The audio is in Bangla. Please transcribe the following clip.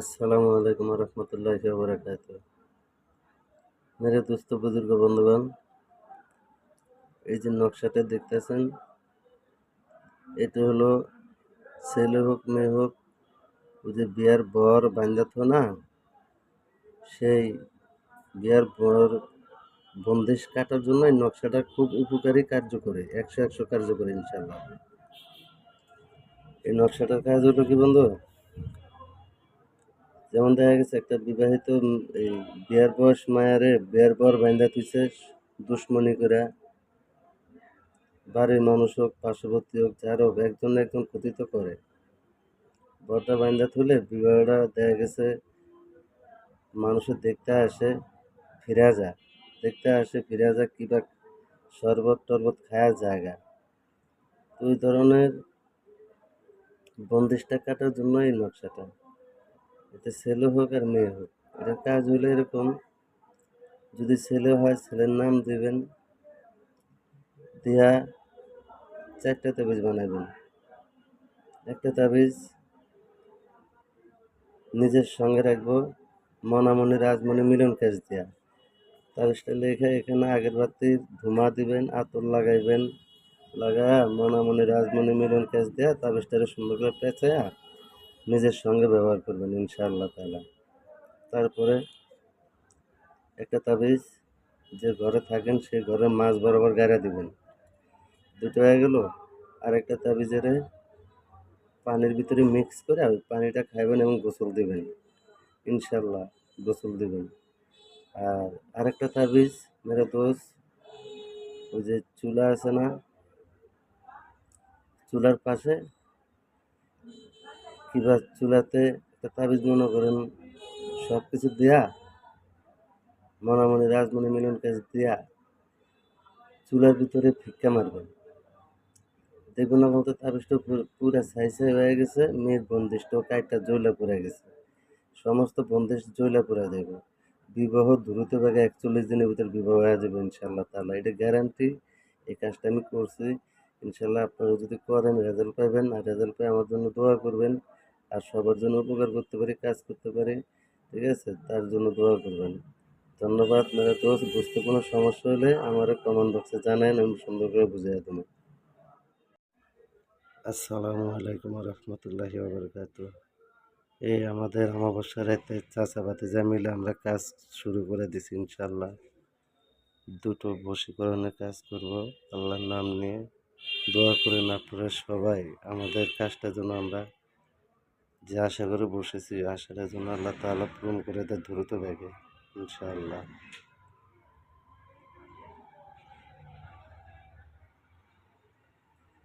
আসসালামু আলাইকুম রহমতুল্লাহ বরকাত মেরে দোস্ত, বুজুর্গ, বন্ধুগণ, এই যে নকশাটা দেখতেছেন, এটা হলো ছেলে হোক, মেয়ে হোক ওই যে বিয়ার বর বান্ধাত না, সেই বিয়ার বর বন্দিশ কাটার জন্য এই নকশাটা খুব উপকারী, কার্যকরী, একশো একশো কার্যকরী ইনশাল্লাহ এই নকশাটার কাজ হলো কি বন্ধু? যেমন দেখা গেছে, একটা বিবাহিত এই বিয়ার বয়স মায়ারে বিয়ার পর বাইন্দা তুইছে দুশ্মনী করে বাড়ির মানুষ হোক, পার্শ্ববর্তী হোক, যার হোক, একজন একজন ক্ষতি তো করে। বরটা বাইন্দা তুলে বিবাহটা দেখা গেছে, মানুষের দেখতে আসে, ফিরা যায়। দেখতে আসে, ফিরা যায় কিবা শরবত টরবত খায়া জায়গা। তো ওই ধরনের বন্দিশটা কাটার জন্য এই নকশাটা। এতে ছেলে হোক আর মেয়ে হোক, এটা কাজ হলো এরকম। যদি ছেলে হয়, ছেলের নাম দিবেন, দিয়া চারটা তাবিজ বানাবেন। একটা তাবিজ নিজের সঙ্গে রাখব, মনামনি রাজমণি মিলন কাজ দিয়া। তাবিজটা লেখে এখানে আগের বাতি ধুমা দিবেন, আতর লাগাইবেন, লাগা মনামনি রাজমণি মিলন কাজ দেয়া তাবিজটারে সুন্দর করে পেঁচায়া নিজের সঙ্গে ব্যবহার করবেন, ইনশাআল্লাহ তালা তারপরে একটা তাবিজ, যে ঘরে থাকেন সেই ঘরে মাছ বরাবর গাড়া দিবেন। দুটো হয়ে গেল আর একটা তাবিজেরে পানির ভিতরে মিক্স করে ওই পানিটা খাইবেন এবং গোসল দিবেন। ইনশাল্লাহ গোসল দিবেন। আর আরেকটা তাবিজ, মেরে দোষ, ওই যে চুলা আছে না, চুলার পাশে কিংবা চুলাতে একটা তাবিজ মনে করেন সব কিছু দেয়া, মনামনি রাজমণি মিলন কাজ দেয়া চুলার ভিতরে ফিক্কা মারবেন। দেখবেন দেখুন বলতে তাবিজটা পুরা সাইজে হয়ে গেছে, মেয়ের বন্দিষ্ট কাইটটা জৈলা পড়ে গেছে। সমস্ত বন্দিশ জৈলা পড়ে যাবে বিবাহ দ্রুত ভাগে একচল্লিশ দিনের ভিতরে বিবাহ হয়ে যাবে ইনশাল্লাহ তাহলে এটা গ্যারান্টি এই কাজটা আমি করছি। ইনশাল্লাহ আপনারা যদি করেন রেজাল্ট পাবেন আর রেজাল্ট পেয়ে আমার জন্য দোয়া করবেন। আর সবার জন্য উপকার করতে পারি, কাজ করতে পারি, ঠিক আছে? তার জন্য দোয়া করবেন। ধন্যবাদ। মেরে দোস্ত, বুঝতে কোনো সমস্যা হলে আমার কমেন্ট বক্সে জানান আমি সুন্দর করে বুঝিয়ে দেবো। আসসালামু আলাইকুম রহমতুল্লাহি এই আমাদের অমাবস্যা রাতে চাচা ভাতিজা মিলে আমরা কাজ শুরু করে দিছি ইনশাল্লাহ দুটো বশীকরণের কাজ করব, আল্লাহর নাম নিয়ে। দোয়া করেন আপনারা সবাই, আমাদের কাজটা যেন আমরা যে আশা করে বসেছি আশাটা যেন আল্লাহ তালা পূরণ করে দেয় দ্রুত ব্যাগে ইনশাআল্লাহ।